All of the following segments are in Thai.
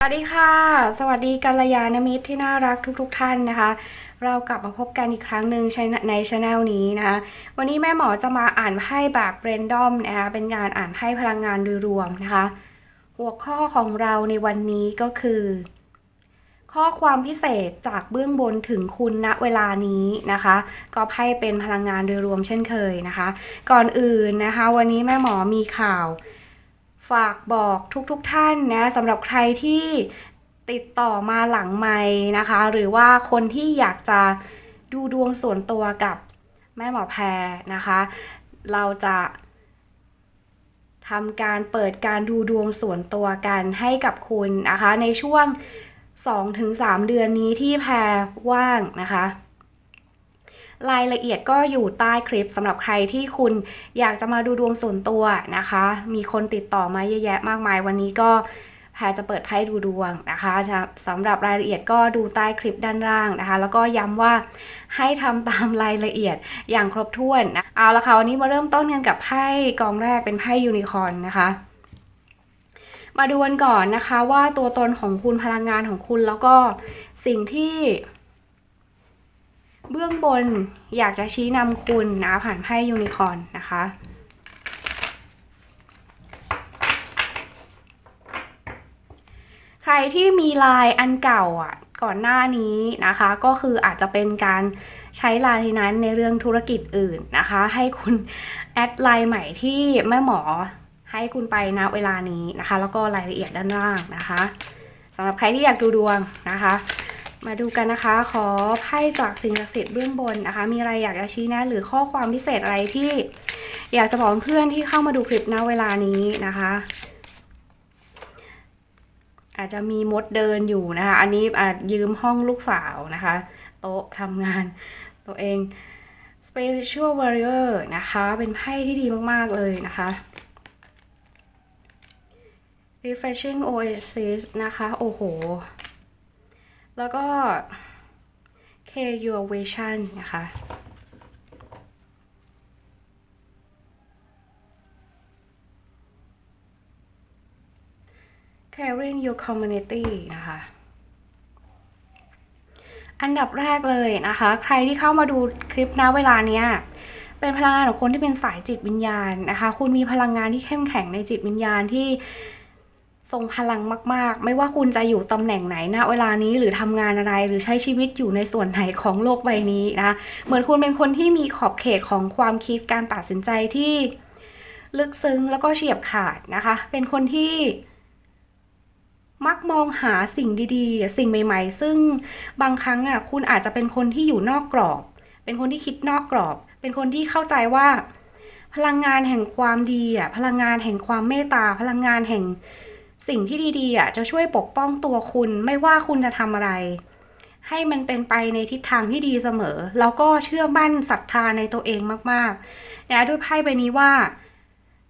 สวัสดีค่ะ สวัสดีกัลยาณมิตรที่น่ารักทุกๆทท่านนะคะ เรากลับมาพบกันอีกครั้งหนึ่งในช anel นี้นะคะ วันนี้แม่หมอจะมาอ่านไพ่แบบเรนดอมนะคะเป็นการอ่านไพ่พลังงานโดยรวมนะคะ หัวข้อของเราในวันนี้ก็คือ ข้อความพิเศษจากเบื้องบนถึงคุณณเวลานี้นะคะ ก็ไพ่เป็นพลังงานโดยรวมเช่นเคยนะคะ ก่อนอื่นนะคะ วันนี้แม่หมอมีข่าว ฝากบอกทุกๆทท่านนะสำหรับใครที่ติดต่อมาหลังไม้นะคะ หรือว่าคนที่อยากจะดูดวงส่วนตัวกับแม่หมอแพรนะคะ เราจะทำการเปิดการดูดวงส่วนตัวกันให้กับคุณนะคะ ในช่วง 2-3 เดือนนี้ที่แพรว่างนะคะ รายละเอียดก็อยู่ใต้คลิปสำหรับใครที่คุณอยากจะมาดูดวงส่วนตัวนะคะ มีคนติดต่อมาเยอะแยะมากมายวันนี้ก็แพรจะเปิดไพ่ดูดวงนะคะสำหรับรายละเอียดก็ดูใต้คลิปด้านล่างนะคะ แล้วก็ย้ำว่าให้ทำตามรายละเอียดอย่างครบถ้วนนะเอาละค่ะวันนี้มาเริ่มต้นกันกับไพ่กองแรกเป็นไพ่ยูนิคอร์นนะคะมาดูกันก่อนนะคะว่าตัวตนของคุณพลังงานของคุณแล้วก็สิ่งที่ เบื้องบนอยากจะชี้นำคุณนะผ่านไพ่ยูนิคอร์นนะคะใครที่มีลายอันเก่าอะก่อนหน้านี้นะคะ ก็คืออาจจะเป็นการใช้ลายนั้นในเรื่องธุรกิจอื่นนะคะ ให้คุณแอดไลน์ใหม่ที่แม่หมอให้คุณไปณเวลานี้นะคะ แล้วก็รายละเอียดด้านล่างนะคะสำหรับใครที่อยากดูดวงนะคะ มาดูกันนะคะ ขอไพ่จากสิ่งศักดิ์สิทธิ์เบื้องบนนะคะ มีอะไรอยากจะชี้แนะหรือข้อความพิเศษอะไรที่ อยากจะบอกเพื่อนที่เข้ามาดูคลิปณเวลานี้นะคะ อาจจะมีมดเดินอยู่นะคะ อันนี้อาจยืมห้องลูกสาวนะคะ โต๊ะทำงานตัวเอง spiritual warrior นะคะ เป็นไพ่ที่ดีมากๆเลยนะคะ refreshing oasis นะคะ โอ้โห แล้วก็ K your vision นะคะ caring your community นะคะอันดับแรกเลยนะคะ ใครที่เข้ามาดูคลิปนะเวลาเนี้ยเป็นพลังงานของคนที่เป็นสายจิตวิญญาณนะคะ คุณมีพลังงานที่เข้มแข็งในจิตวิญญาณที่ ทรงพลังมาก ๆ ไม่ว่าคุณจะอยู่ตำแหน่งไหนณเวลานี้หรือทำงานอะไรหรือใช้ชีวิตอยู่ในส่วนไหนของโลกใบนี้นะ เหมือนคุณเป็นคนที่มีขอบเขตของความคิดการตัดสินใจที่ลึกซึ้งแล้วก็เฉียบขาดนะคะ เป็นคนที่มักมองหาสิ่งดีๆ สิ่งใหม่ ๆ ซึ่งบางครั้งอะคุณอาจจะเป็นคนที่อยู่นอกกรอบ เป็นคนที่คิดนอกกรอบ เป็นคนที่เข้าใจว่า พลังงานแห่งความดีอะพลังงานแห่งความเมตตาพลังงานแห่ง สิ่งที่ดีๆอะจะช่วยปกป้องตัวคุณไม่ว่าคุณจะทำอะไร ให้มันเป็นไปในทิศทางที่ดีเสมอ แล้วก็เชื่อมั่นศรัทธาในตัวเองมากๆนะด้วยไพ่ใบนี้ว่า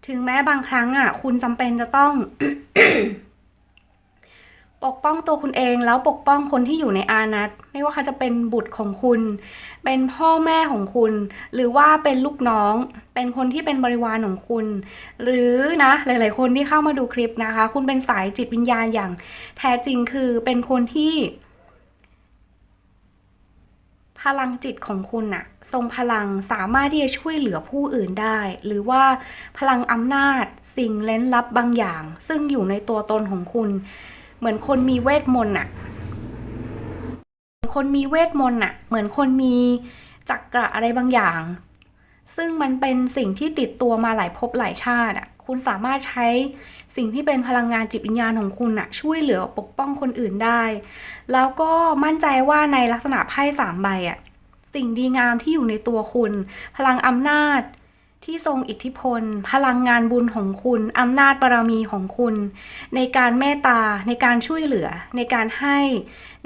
ถึงแม้บางครั้งอะ คุณจำเป็นจะต้อง ปกป้องตัวคุณเองแล้วปกป้องคนที่อยู่ในอานัตไม่ว่าเขาจะเป็นบุตรของคุณ เป็นพ่อแม่ของคุณ หรือว่าเป็นลูกน้อง เป็นคนที่เป็นบริวารของคุณ หรือนะหลาย ๆ คนที่เข้ามาดูคลิปนะคะ คุณเป็นสายจิตวิญญาณอย่าง แท้จริงคือเป็นคนที่ พลังจิตของคุณอะทรงพลังสามารถที่จะช่วยเหลือผู้อื่นได้ หรือว่าพลังอำนาจสิ่งเล้นลับบางอย่าง ซึ่งอยู่ในตัวตนของคุณ เหมือนคนมีเวทมนต์อะเหมือนคนมีเวทมนต์อะเหมือนคนมีจักระอะไรบางอย่าง ซึ่งมันเป็นสิ่งที่ติดตัวมาหลายภพหลายชาติอะคุณสามารถใช้สิ่งที่เป็นพลังงานจิตวิญญาณของคุณอะช่วยเหลือปกป้องคนอื่นได้ แล้วก็มั่นใจว่าในลักษณะไพ่สามใบอะสิ่งดีงามที่อยู่ในตัวคุณ พลังอำนาจ ที่ทรงอิทธิพล พลังงานบุญของคุณอำนาจบารมีของคุณ ในการเมตตาในการช่วยเหลือในการให้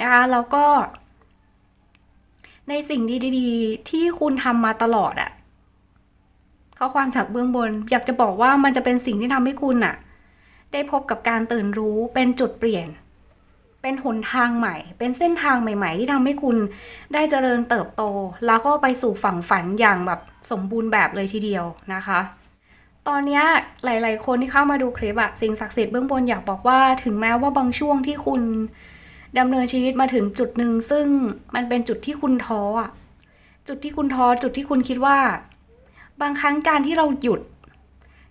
นะคะแล้วก็ ในสิ่งดีๆ ที่คุณทำมาตลอดอะข้อความจากเบื้องบน อยากจะบอกว่ามันจะเป็นสิ่งที่ทำให้คุณอะได้พบกับการตื่นรู้เป็นจุดเปลี่ยน เป็นหนทางใหม่ เป็นเส้นทางใหม่ ๆ ที่ทำให้คุณได้เจริญเติบโต แล้วก็ไปสู่ฝั่งฝันอย่างแบบสมบูรณ์แบบเลยทีเดียวนะคะ ตอนนี้หลาย ๆ คนที่เข้ามาดูคลิปอะสิ่งศักดิ์สิทธิ์เบื้องบนอยากบอกว่าถึงแม้ว่าบางช่วงที่คุณดำเนินชีวิตมาถึงจุดหนึ่งซึ่งมันเป็นจุดที่คุณท้ออะจุดที่คุณท้อจุดที่คุณคิดว่า บางครั้งการที่เราหยุด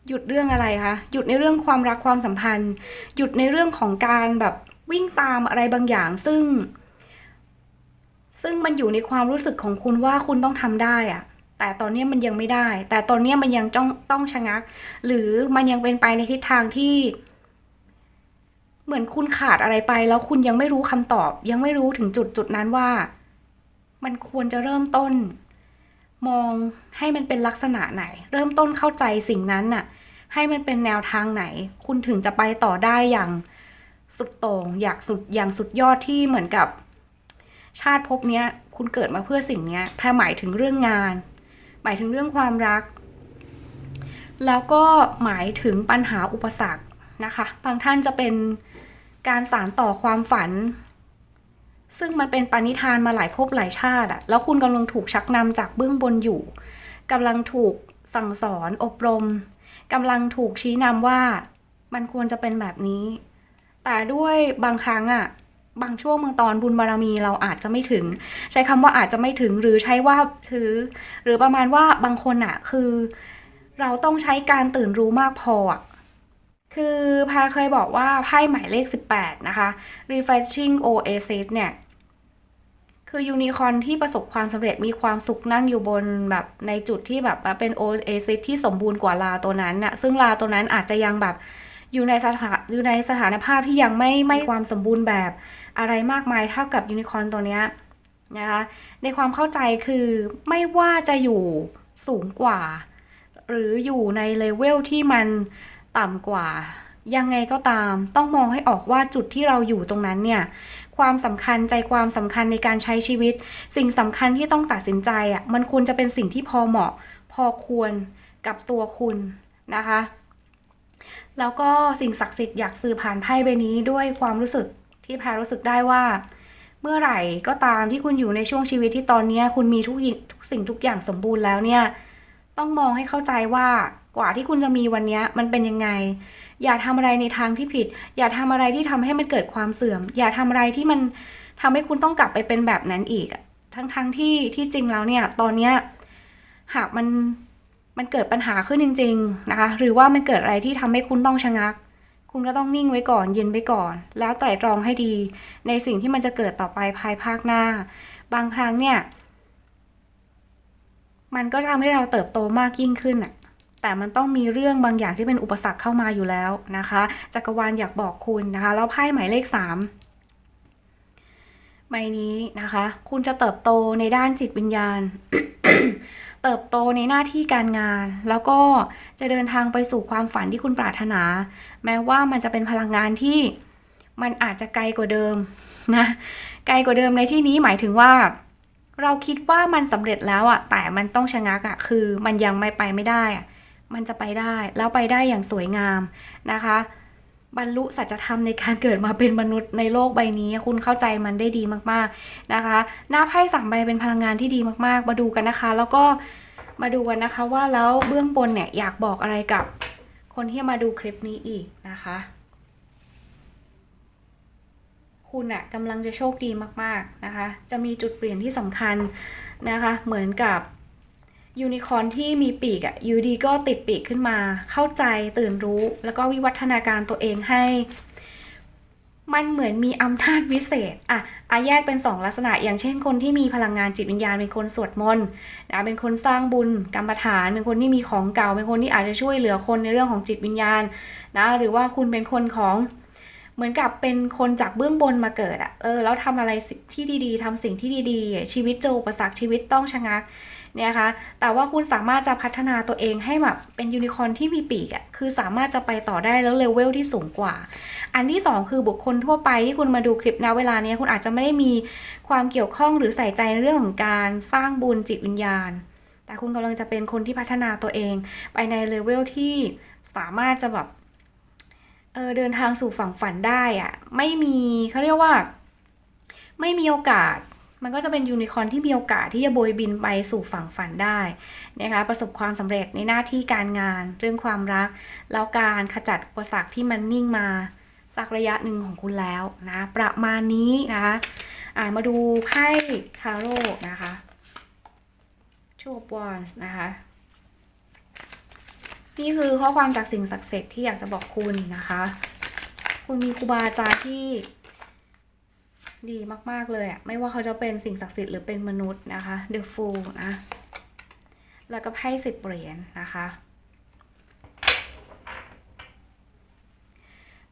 หยุดเรื่องอะไรคะหยุดในเรื่องความรักความสัมพันธ์ หยุดในเรื่องของการแบบ วิ่งตามอะไรบางอย่างซึ่ง ซึ่งมันอยู่ในความรู้สึกของคุณว่าคุณต้องทำได้อะแต่ตอนนี้มันยังไม่ได้ แต่ตอนนี้มันยังต้องต้องชะงัก หรือมันยังเป็นไปในทิศทางที่ เหมือนคุณขาดอะไรไป แล้วคุณยังไม่รู้คำตอบ ยังไม่รู้ถึงจุดจุดนั้นว่า มันควรจะเริ่มต้น มองให้มันเป็นลักษณะไหน เริ่มต้นเข้าใจสิ่งนั้นน่ะ ให้มันเป็นแนวทางไหน คุณถึงจะไปต่อได้อย่าง สุดโต่งอยากสุดอย่างสุดยอดที่เหมือนกับ ชาติภพเนี้ย คุณเกิดมาเพื่อสิ่งเนี้ยแพรหมายถึงเรื่องงาน หมายถึงเรื่องความรัก แล้วก็หมายถึงปัญหาอุปสรรคนะคะบางท่านจะเป็นการสานต่อความฝัน ซึ่งมันเป็นปณิธานมาหลายภพหลายชาติอะแล้วคุณกำลังถูกชักนำจากเบื้องบนอยู่กำลังถูกสั่งสอนอบรมกำลังถูกชี้นำว่ามันควรจะเป็นแบบนี้ แต่ด้วยบางครั้งอะบางช่วงบางตอนบุญบารมีเราอาจจะไม่ถึง ใช้คำว่าอาจจะไม่ถึงหรือใช้ว่าถือ หรือประมาณว่าบางคนอะคือ เราต้องใช้การตื่นรู้มากพอคือพาเคยบอกว่าไพ่หมายเลข 18 นะคะ refreshing oasis เนี่ยคือยูนิคอนที่ประสบความสำเร็จมีความสุขนั่งอยู่บนแบบในจุดที่แบบเป็นโอเอซิสที่สมบูรณ์กว่าลาตัวนั้นน่ะซึ่งลาตัวนั้นอาจจะยังแบบ อยู่ในสถานอยู่ในสถานภาพที่ยังไม่ไม่ความสมบูรณ์แบบอะไรมากมายเท่ากับยูนิคอร์นตัวเนี้ยนะคะในความเข้าใจคือไม่ว่าจะอยู่สูงกว่า หรืออยู่ในเลเวลที่มันต่ำกว่า ยังไงก็ตามต้องมองให้ออกว่าจุดที่เราอยู่ตรงนั้นเนี่ย ความสำคัญใจความสำคัญในการใช้ชีวิต สิ่งสำคัญที่ต้องตัดสินใจอะมันควรจะเป็นสิ่งที่พอเหมาะ พอควรกับตัวคุณนะคะ แล้วก็สิ่งศักดิ์สิทธิ์อยากสื่อผ่านไพ่ใบนี้ด้วยความรู้สึกที่แพรรู้สึกได้ว่า เมื่อไหร่ก็ตามที่คุณอยู่ในช่วงชีวิตที่ตอนนี้คุณมีทุกทุกสิ่งทุกอย่างสมบูรณ์แล้วเนี่ยต้องมองให้เข้าใจว่ากว่าที่คุณจะมีวันนี้มันเป็นยังไง อย่าทำอะไรในทางที่ผิด อย่าทำอะไรที่ทำให้มันเกิดความเสื่อม อย่าทำอะไรที่มันทำให้คุณต้องกลับไปเป็นแบบนั้นอีกอะทั้งๆทที่ที่จริงแล้วเนี่ยตอนเนี้ยหากมัน มันเกิดปัญหาขึ้นจริง ๆนะคะ หรือว่ามันเกิดอะไรที่ทำให้คุณต้องชะงัก คุณก็ต้องนิ่งไว้ก่อน เย็นไว้ก่อน แล้วไตร่ตรองให้ดี ในสิ่งที่มันจะเกิดต่อไปภายภาคหน้า บางครั้งเนี่ย มันก็ทำให้เราเติบโตมากยิ่งขึ้นอะแต่มันต้องมีเรื่องบางอย่างที่เป็นอุปสรรคเข้ามาอยู่แล้วนะคะจักรวาลอยากบอกคุณนะคะแล้วไพ่หมายเลขสามใบนี้นะคะ คุณจะเติบโตในด้านจิตวิญญาณ เติบโตในหน้าที่การงาน แล้วก็จะเดินทางไปสู่ความฝันที่คุณปรารถนา แม้ว่ามันจะเป็นพลังงานที่มันอาจจะไกลกว่าเดิมนะไกลกว่าเดิมในที่นี้หมายถึงว่า เราคิดว่ามันสำเร็จแล้วอะแต่มันต้องชะงักอะคือมันยังไม่ไปไม่ได้อะมันจะไปได้แล้วไปได้อย่างสวยงามนะคะ บรรลุสัจธรรมในการเกิดมาเป็นมนุษย์ในโลกใบนี้ คุณเข้าใจมันได้ดีมากๆนะคะ หน้าไพ่สามใบเป็นพลังงานที่ดีมากๆ มาดูกันนะคะ แล้วก็มาดูกันนะคะว่าแล้วเบื้องบนเนี่ยอยากบอกอะไรกับคนที่มาดูคลิปนี้อีกนะคะ คุณอะกำลังจะโชคดีมากๆนะคะ จะมีจุดเปลี่ยนที่สำคัญนะคะ เหมือนกับ ยูนิคอร์นที่มีปีกอะยูดีก็ติดปีกขึ้นมา เข้าใจตื่นรู้ แล้วก็วิวัฒนาการตัวเองให้ มันเหมือนมีอำนาจวิเศษอะอะแยกเป็นสองลักษณะ อย่างเช่นคนที่มีพลังงานจิตวิญญาณเป็นคนสวดมนต์นะเป็นคนสร้างบุญกรรมฐาน เป็นคนที่มีของเก่า เป็นคนที่อาจจะช่วยเหลือคนในเรื่องของจิตวิญญาณนะหรือว่าคุณเป็นคนของ เหมือนกับเป็นคนจากเบื้องบนมาเกิดอะเออแล้วทำอะไรที่ดีๆทำสิ่งที่ดีๆ ชีวิตเจออุปสรรคชีวิตต้องชะงักเนี่ยคะแต่ว่าคุณสามารถจะพัฒนาตัวเองให้แบบเป็นยูนิคอร์นที่มีปีกอะคือสามารถจะไปต่อได้แล้วเลเวลที่สูงกว่า อันที่สองคือบุคคลทั่วไปที่คุณมาดูคลิปนะเวลาเนี้ยคุณอาจจะไม่ได้มีความเกี่ยวข้องหรือใส่ใจในเรื่องของการสร้างบุญจิตวิญญาณ แต่คุณกำลังจะเป็นคนที่พัฒนาตัวเอง ไปในเลเวลที่สามารถจะแบบ ออเดินทางสู่ฝั่งฝันได้อะไม่มีเขาเรียกว่า ไม่มีโอกาส มันก็จะเป็นยูนิคอร์นที่มีโอกาสที่จะโบยบินไปสู่ฝั่งฝันได้นะคะประสบความสำเร็จในหน้าที่การงานเรื่องความรัก แล้วการขจัดอุปสรรคที่มันนิ่งมาสักระยะหนึ่งของคุณแล้วนะประมาณนี้นะคะอ่ามาดูไพ่ทาโร่นะคะชูบวอนนะคะ นี่คือข้อความจากสิ่งศักดิ์สิทธิ์ที่อยากจะบอกคุณนะคะ คุณมีครูบาอาจารย์ที่ดีมาก ๆ เลยอะไม่ว่าเขาจะเป็นสิ่งศักดิ์สิทธิ์หรือเป็นมนุษย์นะคะ The Fool นะ แล้วก็ไพ่สิบเหรียญนะคะ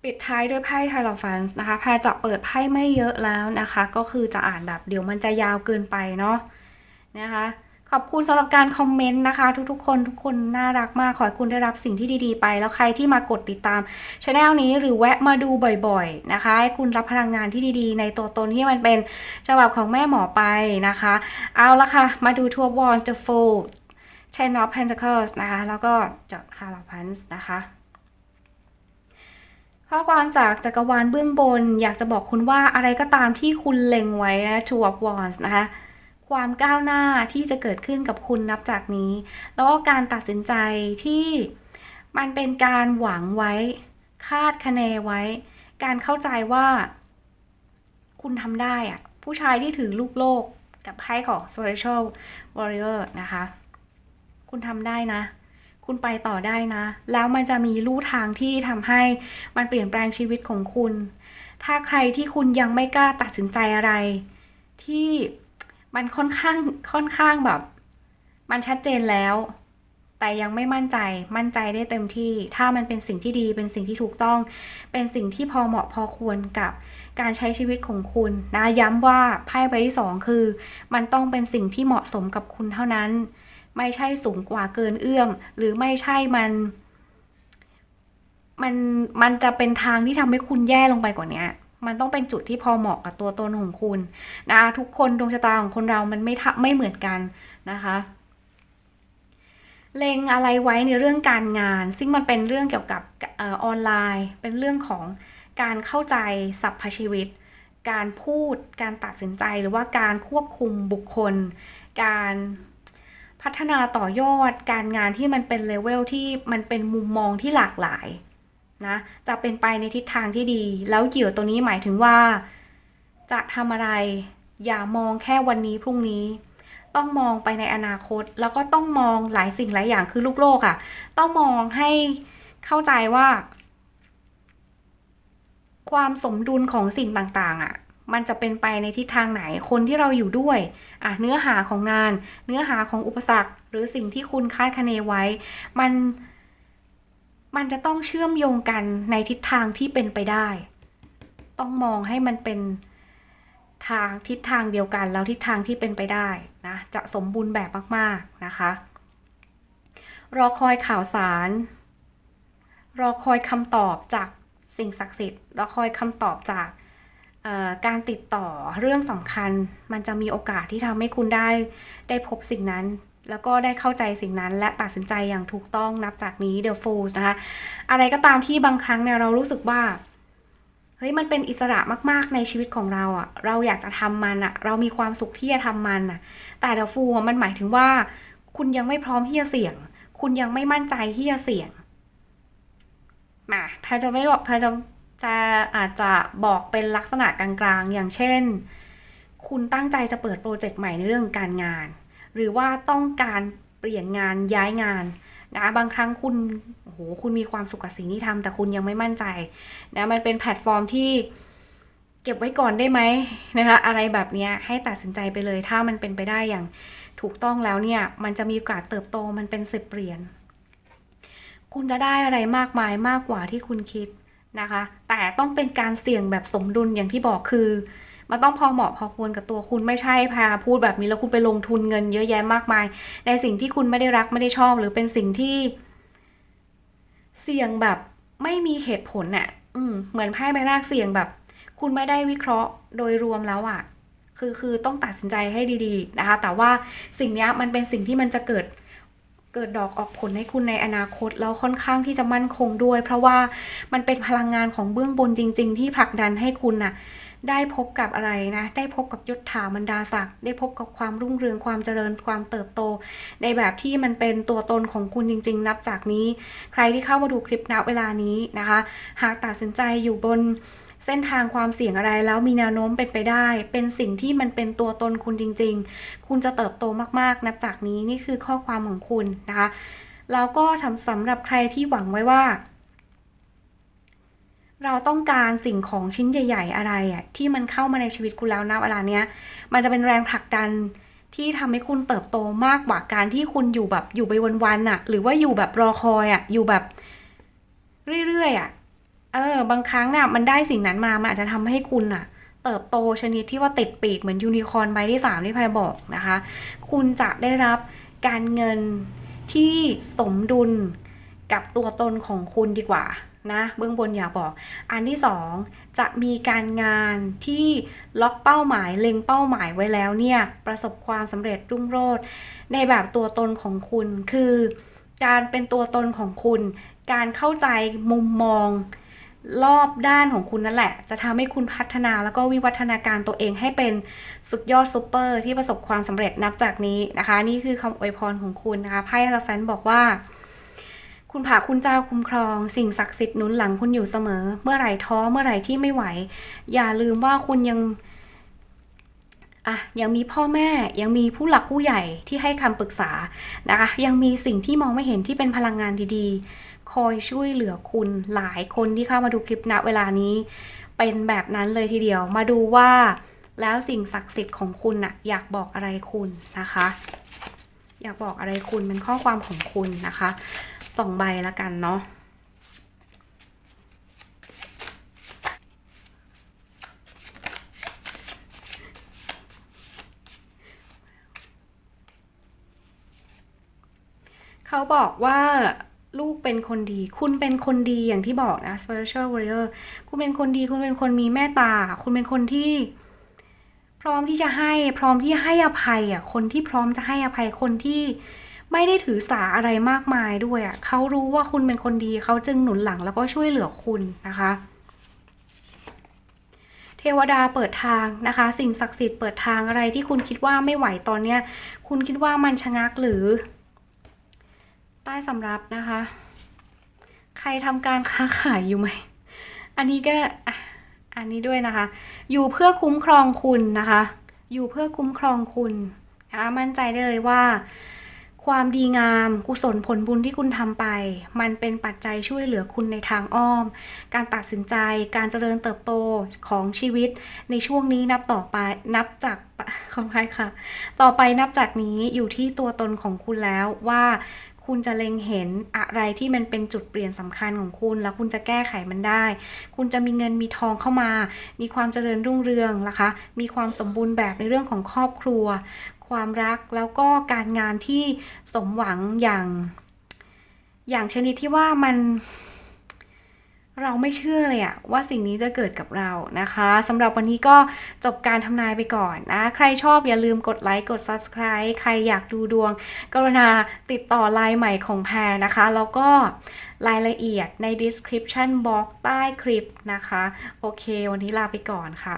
ปิดท้ายด้วยไพ่ไฮโลฟันส์นะคะแพรจะเปิดไพ่ไม่เยอะแล้วนะคะ ก็คือจะอ่านแบบเดี๋ยวมันจะยาวเกินไปเนาะนะคะ ขอบคุณสำหรับการคอมเมนต์นะคะ ทุกๆ คนทุกคนน่ารักมาก ขอให้คุณได้รับสิ่งที่ดีๆ ไป แล้วใครที่มากดติดตามช anel นี้หรือแวะมาดูบ่อยๆนะคะให้คุณรับพลังงานที่ดีๆ ในตัวตนที่มันเป็นฉบับของแม่หมอไปนะคะ เอาละค่ะ มาดูทัวร์วอนจะโฟ Ten of Pentacles นะคะ แล้วก็จด h a l o p a n s นะคะข้อความจากจักรวาลเบื้องบน อยากจะบอกคุณว่าอะไรก็ตามที่คุณเล็งไว้นะ Two of Wands นะคะ ความก้าวหน้าที่จะเกิดขึ้นกับคุณนับจากนี้ แล้วก็การตัดสินใจที่มันเป็นการหวังไว้ คาดคะเนไว้ การเข้าใจว่า คุณทำได้อะผู้ชายที่ถือลูกโลกกับไพ่ของ spiritual warrior นะคะ คุณทำได้นะ คุณไปต่อได้นะ แล้วมันจะมีลู่ทางที่ทำให้มันเปลี่ยนแปลงชีวิตของคุณ ถ้าใครที่คุณยังไม่กล้าตัดสินใจอะไร ที่ มันค่อนข้างค่อนข้างแบบ มันชัดเจนแล้ว แต่ยังไม่มั่นใจมั่นใจได้เต็มที่ ถ้ามันเป็นสิ่งที่ดีเป็นสิ่งที่ถูกต้อง เป็นสิ่งที่พอเหมาะพอควรกับการใช้ชีวิตของคุณนะย้ำว่าไพ่ใบที่สองคือ มันต้องเป็นสิ่งที่เหมาะสมกับคุณเท่านั้น ไม่ใช่สูงกว่าเกินเอื้อม หรือไม่ใช่มันมันมันจะเป็นทางที่ทำให้คุณแย่ลงไปกว่านี้ มันต้องเป็นจุดที่พอเหมาะกับตัวตนของคุณนะทุกคนดวงชะตาของคนเรามันไม่ทไม่เหมือนกันนะคะเล็งอะไรไว้ในเรื่องการงาน ซึ่งมันเป็นเรื่องเกี่ยวกับออนไลน์ เป็นเรื่องของการเข้าใจสัพพชีวิต การพูด การตัดสินใจหรือว่าการควบคุมบุคคล การพัฒนาต่อยอด การงานที่มันเป็นเลเวลที่มันเป็นมุมมองที่หลากหลาย นะจะเป็นไปในทิศทางที่ดี แล้วเหยื่อตัวนี้หมายถึงว่า จะทำอะไร อย่ามองแค่วันนี้พรุ่งนี้ ต้องมองไปในอนาคต แล้วก็ต้องมองหลายสิ่งหลายอย่างคือลูกโลกอะ่ะ ต้องมองให้เข้าใจว่า ความสมดุลของสิ่งต่าง ๆอะ่ะมันจะเป็นไปในทิศทางไหน คนที่เราอยู่ด้วยอะเนื้อหาของงาน เนื้อหาของอุปสรรค หรือสิ่งที่คุณคาดคะเนไว้ มัน มันจะต้องเชื่อมโยงกันในทิศทางที่เป็นไปได้ ต้องมองให้มันเป็นทางทิศทางเดียวกันแล้วทิศทางที่เป็นไปได้นะจะสมบูรณ์แบบมากๆนะคะ รอคอยข่าวสาร รอคอยคำตอบจากสิ่งศักดิ์สิทธิ์รอคอยคำตอบจากการติดต่อเรื่องสำคัญ มันจะมีโอกาสที่ทำให้คุณได้ได้พบสิ่งนั้น แล้วก็ได้เข้าใจสิ่งนั้น และตัดสินใจอย่างถูกต้องนับจากนี้ The Fools นะคะ อะไรก็ตามที่บางครั้งเนี่ยเรารู้สึกว่าเฮ้ยมันเป็นอิสระมากๆในชีวิตของเราอะเราอยากจะทำมันอะเรามีความสุขที่จะทำมันอะแต่ The Fool อะมันหมายถึงว่า คุณยังไม่พร้อมที่จะเสี่ยง คุณยังไม่มั่นใจที่จะเสี่ยงมาแพจะไม่บอกแพจะจะอาจจะบอกเป็นลักษณะกลางๆ อย่างเช่น คุณตั้งใจจะเปิดโปรเจกต์ใหม่ในเรื่องการงาน หรือว่าต้องการเปลี่ยนงานย้ายงานนะบางครั้งคุณโอ้โหคุณมีความสุขกับสิ่งที่ทำแต่คุณยังไม่มั่นใจนะมันเป็นแพลตฟอร์มที่เก็บไว้ก่อนได้ไหมนะคะอะไรแบบนี้ให้ตัดสินใจไปเลย ถ้ามันเป็นไปได้อย่างถูกต้องแล้วเนี่ย มันจะมีโอกาสเติบโตมันเป็นสิบเหรียญคุณจะได้อะไรมากมายมากกว่าที่คุณคิดนะคะ แต่ต้องเป็นการเสี่ยงแบบสมดุลอย่างที่บอกคือ มันต้องพอเหมาะพอควรกับตัวคุณไม่ใช่พาพูดแบบนี้แล้วคุณไปลงทุนเงินเยอะแยะมากมาย ในสิ่งที่คุณไม่ได้รักไม่ได้ชอบ หรือเป็นสิ่งที่ เสี่ยงแบบไม่มีเหตุผลน่ะ อืม เหมือนไพ่ใบแรกเสี่ยงแบบ คุณไม่ได้วิเคราะห์โดยรวมแล้วอะ่ะ คือคือต้องตัดสินใจให้ดี ๆ นะคะ แต่ว่าสิ่งนี้มันเป็นสิ่งที่มันจะเกิดเกิดดอกออกผลให้คุณในอนาคตแล้วค่อนข้างที่จะมั่นคงด้วย เพราะว่ามันเป็นพลังงานของเบื้องบนจริง ๆ ที่ผลักดันให้คุณน่ะ ได้พบกับอะไรนะ ได้พบกับยศถาบรรดาศักดิ์ได้พบกับความรุ่งเรืองความเจริญความเติบโต ในแบบที่มันเป็นตัวตนของคุณจริง ๆ นับจากนี้ ใครที่เข้ามาดูคลิปณเวลานี้นะคะ หากตัดสินใจอยู่บนเส้นทางความเสี่ยงอะไรแล้วมีแนวโน้มเป็นไปได้ เป็นสิ่งที่มันเป็นตัวตนคุณจริง ๆ คุณจะเติบโตมากๆ นับจากนี้นี่คือข้อความของคุณนะคะแล้วก็ทำสำหรับใครที่หวังไว้ว่า เราต้องการสิ่งของชิ้นใหญ่ ๆ อะไรอะที่มันเข้ามาในชีวิตคุณแล้วนะเวลาเนี้ย มันจะเป็นแรงผลักดันที่ทำให้คุณเติบโตมากกว่าการที่คุณอยู่แบบอยู่ไปวันๆอะหรือว่าอยู่แบบรอคอยอะอยู่แบบเรื่อยๆอะเออบางครั้งน่ะมันได้สิ่งนั้นมามันอาจจะทำให้คุณอะเติบโตชนิดที่ว่าติดปีกเหมือนยูนิคอร์นใบที่สามที่พายบอกนะคะ คุณจะได้รับการเงินที่สมดุล กับตัวตนของคุณดีกว่านะเบื้องบนอยากบอก อันที่สองจะมีการงานที่ล็อกเป้าหมายเล็งเป้าหมายไว้แล้วเนี่ยประสบความสำเร็จรุ่งโรจน์ในแบบตัวตนของคุณคือ การเป็นตัวตนของคุณ การเข้าใจมุมมองรอบด้านของคุณนั่นแหละ จะทำให้คุณพัฒนาแล้วก็วิวัฒนาการตัวเองให้เป็นสุดยอดซูเปอร์ที่ประสบความสำเร็จนับจากนี้นะคะ นี่คือคำอวยพรของคุณนะคะไพ่ฮาราแฟนบอกว่า คุณผาคุณเจ้าคุ้มครอง สิ่งศักดิ์สิทธิ์หนุนหลังคุณอยู่เสมอ เมื่อไหร่ท้อเมื่อไหร่ที่ไม่ไหว อย่าลืมว่าคุณยังอะยังมีพ่อแม่ยังมีผู้หลักผู้ใหญ่ที่ให้คำปรึกษานะคะยังมีสิ่งที่มองไม่เห็นที่เป็นพลังงานดีๆ คอยช่วยเหลือคุณหลายคนที่เข้ามาดูคลิปณเวลานี้ เป็นแบบนั้นเลยทีเดียวมาดูว่า แล้วสิ่งศักดิ์สิทธิ์ของคุณน่ะอยากบอกอะไรคุณนะคะ อยากบอกอะไรคุณเป็นข้อความของคุณนะคะ สองใบละกันเนาะเขาบอกว่าลูกเป็นคนดี คุณเป็นคนดีอย่างที่บอกนะ spiritual warrior คุณเป็นคนดี คุณเป็นคนมีเมตตา คุณเป็นคนที่ พร้อมที่จะให้ พร้อมที่ให้อภัยอะ คนที่พร้อมจะให้อภัย คนที่ ไม่ได้ถือสาอะไรมากมายด้วยอะเขารู้ว่าคุณเป็นคนดีเขาจึงหนุนหลังแล้วก็ช่วยเหลือคุณนะคะ เทวดาเปิดทางนะคะ สิ่งศักดิ์สิทธิ์เปิดทางอะไรที่คุณคิดว่าไม่ไหวตอนเนี้ย คุณคิดว่ามันชะงักหรือ ใต้สำรับนะคะ ใครทำการค้าขายอยู่ไหมอันนี้ก็อันนี้ด้วยนะคะ อยู่เพื่อคุ้มครองคุณนะคะ อยู่เพื่อคุ้มครองคุณนะคะมั่นใจได้เลยว่า ความดีงาม กุศลผลบุญที่คุณทำไป มันเป็นปัจจัยช่วยเหลือคุณในทางอ้อม การตัดสินใจการเจริญเติบโตของชีวิตในช่วงนี้นับต่อไปนับจากขออภัยค่ะ ต่อไปนับจากนี้อยู่ที่ตัวตนของคุณแล้วว่าคุณจะเล็งเห็นอะไรที่มันเป็นจุดเปลี่ยนสำคัญของคุณ แล้วคุณจะแก้ไขมันได้ คุณจะมีเงินมีทองเข้ามา มีความเจริญรุ่งเรืองนะคะ มีความสมบูรณ์แบบในเรื่องของครอบครัว ความรักแล้วก็การงานที่สมหวังอย่าง อย่างชนิดที่ว่ามัน เราไม่เชื่อเลยอะว่าสิ่งนี้จะเกิดกับเรานะคะสำหรับวันนี้ก็จบการทำนายไปก่อนนะ ใครชอบอย่าลืมกดไลค์กด Subscribe ใครอยากดูดวง กรุณาติดต่อไลน์ใหม่ของแพรนะคะ แล้วก็รายละเอียดใน description box ใต้คลิปนะคะ โอเค วันนี้ลาไปก่อนค่ะ